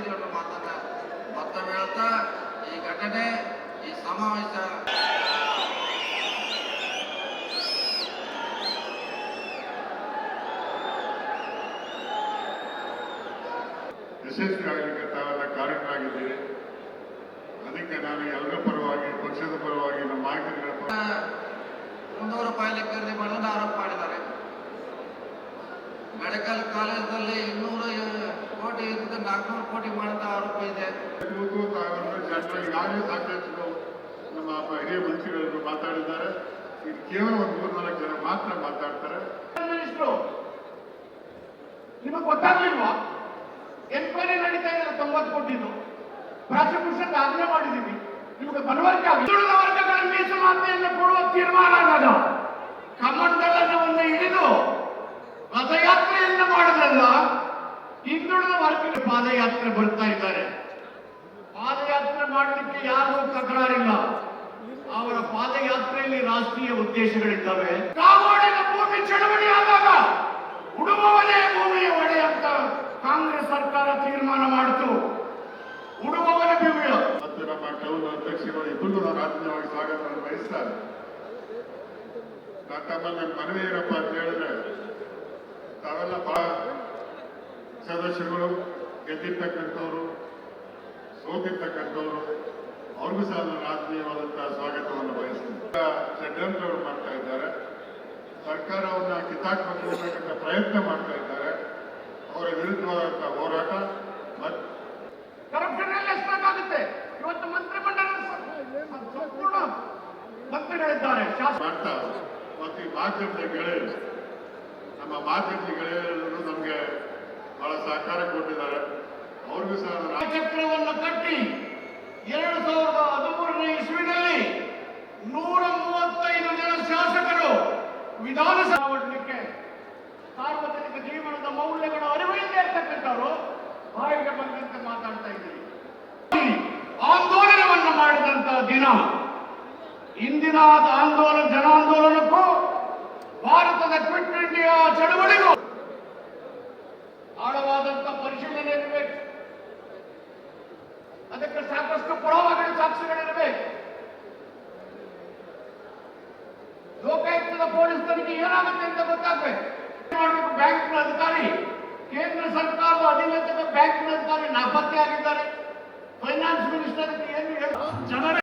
ತೆಗೆದುಕೊಂಡು ಮಾತನ್ನ ಮತ್ತೊಮ್ಮೆ ಹೇಳ್ತಾ ಈ ಘಟನೆ ಈ ಸಮಾವೇಶ. ಯಶಸ್ವಿ ಆಗಲಿಕ್ಕೆ ತಾವೆಲ್ಲ ಕಾರಣರಾಗಿದ್ದೀರಿ ಅದಕ್ಕೆ ನಾನು ಎಲ್ಲರ ಪರವಾಗಿ ಪಕ್ಷದ ಪರವಾಗಿ ನಮ್ಮ ಮುನ್ನೂರು ರೂಪಾಯಿ ಖರೀದಿ ಮಾಡೋದು ಆರೋಪ ಮಾಡಿದ್ದಾರೆ. ಮೆಡಿಕಲ್ ಕಾಲೇಜಲ್ಲಿ ಇನ್ನೂರು ಕೋಟಿ ಇದ್ದ ನಾಲ್ಕುನೂರು ಕೋಟಿ ಮಾಡಿದ ಆರೋಪ ಇದೆ. ಈಗಾಗಲೇ ಸಾಕಷ್ಟು ನಮ್ಮ ಹಿರಿಯ ಮಂತ್ರಿಗಳು ಮಾತಾಡಿದ್ದಾರೆ. ಇದು ಕೇವಲ ಒಂದು ಮೂರ್ನಾಲ್ಕು ಜನ ಮಾತ್ರ ಮಾತಾಡ್ತಾರೆ. ನಿಮಗೆ ಗೊತ್ತಾಗ್ಲಿಲ್ವಾ? ಎನ್ಕ್ವೈರಿ ನಡೀತಾ ಇದೆ ತೊಂಬತ್ತು ಕೊಟ್ಟಿದ್ದು ಪ್ರಾಸಿಕ್ಯೂಷನ್ ಆಗ್ರಹ ಮಾಡಿದೀವಿ ನಿಮಗೆ ಮನವರಿಕೆ ಆಗಿದೆ. ಹಿಂದುಳಿದ ವರ್ಗಗಳ ಮೀಸಲಾತಿಯನ್ನು ಕೊಡುವ ತೀರ್ಮಾನ ಕಮಂಡಲವನ್ನು ಹಿಡಿದು ಉದ್ದೇಶಗಳಿದ್ದಾವೆ. ಕಾಗೋಡಿನ ಭೂಮಿ ಚಳವಳಿ ಆದಾಗ ಉಡುವವನೇ ಭೂಮಿಯ ಒಡೆ ಅಂತ ಕಾಂಗ್ರೆಸ್ ಸರ್ಕಾರ ತೀರ್ಮಾನ ಮಾಡಿತು. ಉಡುವವನ ಭೂಮಿಯ. ಮತ್ತು ನಮ್ಮ ಟೌನ್ ಅಧ್ಯಕ್ಷರು ಇಬ್ಬರು ನಾನು ಆತ್ಮೀಯವಾಗಿ ಸ್ವಾಗತವನ್ನು ಬಯಸ್ತಾರೆ. ನಾನು ತಮ್ಮಲ್ಲಿ ಮನವಿ ಏನಪ್ಪ ಅಂತ ಹೇಳಿದ್ರೆ ತಾವೆಲ್ಲ ಬಹಳ ಸದಸ್ಯರುಗಳು ಗೆದ್ದಿರ್ತಕ್ಕಂಥವ್ರು ಸೋತಿರ್ತಕ್ಕಂಥವ್ರು ಅವ್ರಿಗೂ ಸಹ ನಾನು ಆತ್ಮೀಯವಾದಂತಹ ಸ್ವಾಗತವನ್ನು ಬಯಸ್ತೀನಿ. ಷಡ್ಯಂತ್ರ ಅವರು ಮಾಡ್ತಾ ಇದ್ದಾರೆ. ಸರ್ಕಾರವನ್ನು ಕಿತ್ತಾಕ್ಬೇಕು ಪ್ರಯತ್ನ ಮಾಡ್ತಾ ಇದ್ದಾರೆ. ಅವರ ವಿರುದ್ಧವಾದಂತಹ ಹೋರಾಟ ಮತ್ತು ಇವತ್ತು ಮಂತ್ರಿಮಂಡಲ ಸಂಪೂರ್ಣ ಮಂತ್ರಿಗಳಿದ್ದಾರೆ ಮಾಡ್ತಾ ಮತ್ತು ಈ ಮಾಧ್ಯಮದ ಗೆಳೆಯರು ನಮ್ಮ ಮಾಧ್ಯಮದ ಗೆಳೆಯರು ನಮಗೆ ಬಹಳ ಸಹಕಾರ ಕೊಟ್ಟಿದ್ದಾರೆ. ಅವ್ರಿಗೂ ಸಹ ನಾನು ಚಕ್ರವನ್ನು ಕಟ್ಟಿ ಎರಡು ಸಾವಿರದ ಹದಿಮೂರನೇ ಇಸ್ವಿನಲ್ಲಿ ನೂರ ಮೂವತ್ತೈದು ಜನ ಶಾಸಕರು ವಿಧಾನಸಭೆ ಮಾಡಲಿಕ್ಕೆ ಸಾರ್ವಜನಿಕ ಜೀವನದ ಮೌಲ್ಯಗಳ ಅರಿವಿಲ್ಲದೆ ಇರ್ತಕ್ಕಂಥವರು ಬಾಯಿಗೆ ಬಂದಂತೆ ಮಾತಾಡ್ತಾ ಇದ್ದೀರಿ ಆಂದೋಲನವನ್ನು ಮಾಡಿದಂತ ದಿನ ಇಂದಿನ ಆಂದೋಲನ ಜನಾಂದೋಲನಕ್ಕೂ ಏನಾಗುತ್ತೆ ಅಂತ ಗೊತ್ತಾಗಬೇಕು ಮಾಡಬೇಕು ಬ್ಯಾಂಕ್ನ ಅಧಿಕಾರಿ, ಕೇಂದ್ರ ಸರ್ಕಾರದ ಅಧೀನದ ಬ್ಯಾಂಕ್ನ ಅಧಿಕಾರಿ ನಾಪತ್ತೆ ಆಗಿದ್ದಾರೆ ಫೈನಾನ್ಸ್ ಮಿನಿಸ್ಟರ್ ಏನು ಜನರ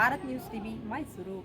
ಭಾರತ್ ನ್ಯೂಸ್ ಟಿವಿ ಮೈಸೂರು